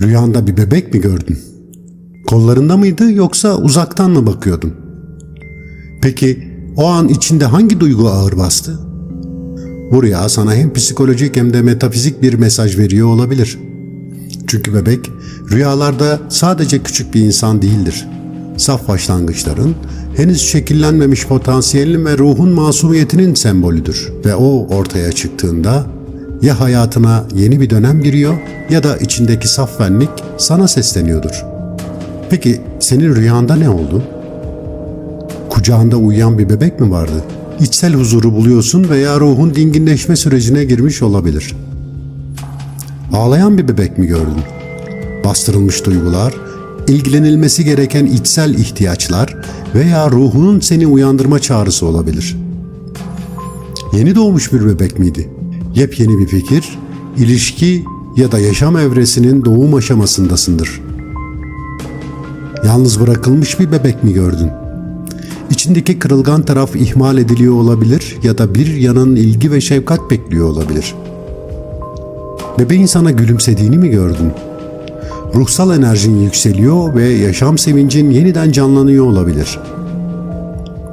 Rüyanda bir bebek mi gördün? Kollarında mıydı yoksa uzaktan mı bakıyordun? Peki o an içinde hangi duygu ağır bastı? Bu rüya sana hem psikolojik hem de metafizik bir mesaj veriyor olabilir. Çünkü bebek rüyalarda sadece küçük bir insan değildir. Saf başlangıçların, henüz şekillenmemiş potansiyelin ve ruhun masumiyetinin sembolüdür. Ve o ortaya çıktığında ya hayatına yeni bir dönem giriyor ya da içindeki saf benlik sana sesleniyordur. Peki senin rüyanda ne oldu? Kucağında uyuyan bir bebek mi vardı? İçsel huzuru buluyorsun veya ruhun dinginleşme sürecine girmiş olabilir. Ağlayan bir bebek mi gördün? Bastırılmış duygular, ilgilenilmesi gereken içsel ihtiyaçlar veya ruhunun seni uyandırma çağrısı olabilir. Yeni doğmuş bir bebek miydi? Yepyeni bir fikir, ilişki ya da yaşam evresinin doğum aşamasındasındır. Yalnız bırakılmış bir bebek mi gördün? İçindeki kırılgan taraf ihmal ediliyor olabilir ya da bir yanın ilgi ve şefkat bekliyor olabilir. Bebeğin sana gülümsediğini mi gördün? Ruhsal enerjin yükseliyor ve yaşam sevincin yeniden canlanıyor olabilir.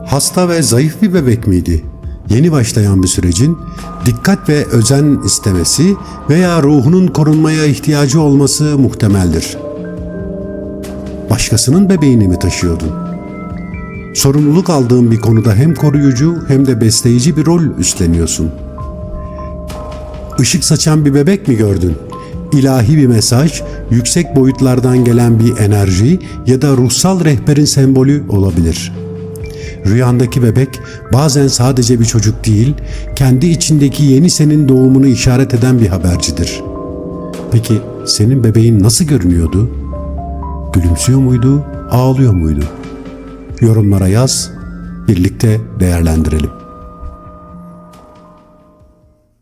Hasta ve zayıf bir bebek miydi? Yeni başlayan bir sürecin dikkat ve özen istemesi veya ruhunun korunmaya ihtiyacı olması muhtemeldir. Başkasının bebeğini mi taşıyordun? Sorumluluk aldığın bir konuda hem koruyucu hem de besleyici bir rol üstleniyorsun. Işık saçan bir bebek mi gördün? İlahi bir mesaj, yüksek boyutlardan gelen bir enerji ya da ruhsal rehberin sembolü olabilir. Rüyandaki bebek bazen sadece bir çocuk değil, kendi içindeki yeni senin doğumunu işaret eden bir habercidir. Peki senin bebeğin nasıl görünüyordu? Gülümsüyor muydu, ağlıyor muydu? Yorumlara yaz, birlikte değerlendirelim.